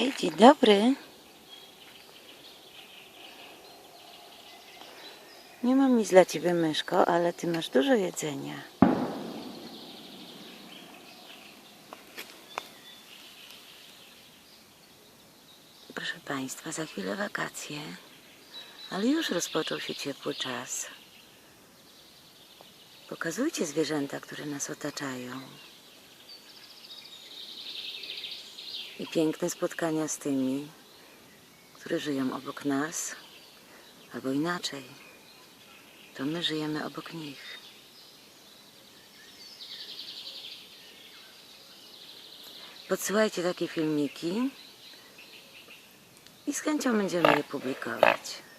Hej, dzień dobry. Nie mam nic dla ciebie, myszko, ale ty masz dużo jedzenia. Proszę Państwa, za chwilę wakacje, ale już rozpoczął się ciepły czas. Pokazujcie zwierzęta, które nas otaczają. I piękne spotkania z tymi, które żyją obok nas, albo inaczej, to my żyjemy obok nich. Podsyłajcie takie filmiki i z chęcią będziemy je publikować.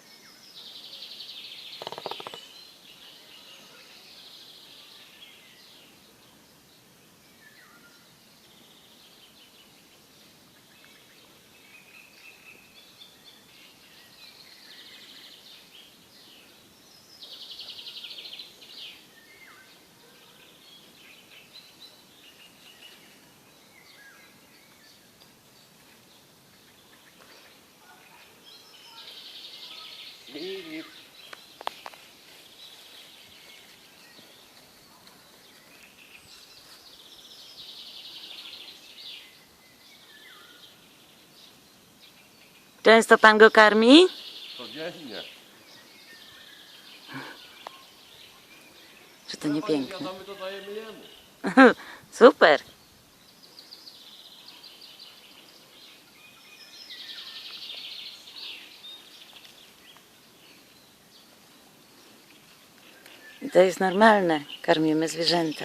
Często pan go karmi? Codziennie. Czy to nie piękne? Super. To jest normalne. Karmimy zwierzęta.